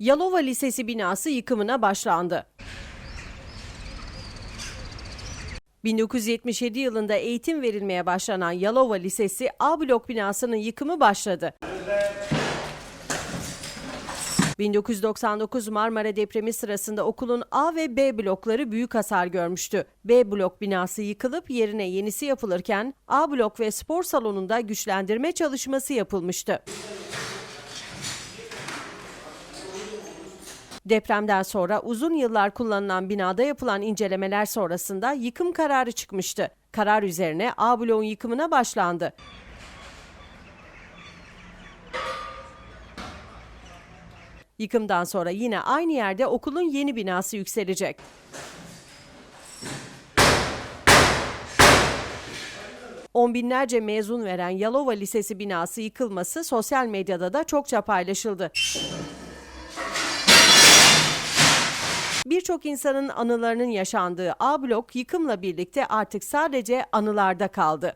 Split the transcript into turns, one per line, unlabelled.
Yalova Lisesi binası yıkımına başlandı. 1977 yılında eğitim verilmeye başlanan Yalova Lisesi A blok binasının yıkımı başladı. 1999 Marmara depremi sırasında okulun A ve B blokları büyük hasar görmüştü. B blok binası yıkılıp yerine yenisi yapılırken A blok ve spor salonunda güçlendirme çalışması yapılmıştı. Depremden sonra uzun yıllar kullanılan binada yapılan incelemeler sonrasında yıkım kararı çıkmıştı. Karar üzerine A bloğun yıkımına başlandı. Yıkımdan sonra yine aynı yerde okulun yeni binası yükselecek. On binlerce mezun veren Yalova Lisesi binası yıkılması sosyal medyada da çokça paylaşıldı. Birçok insanın anılarının yaşandığı A blok yıkımla birlikte artık sadece anılarda kaldı.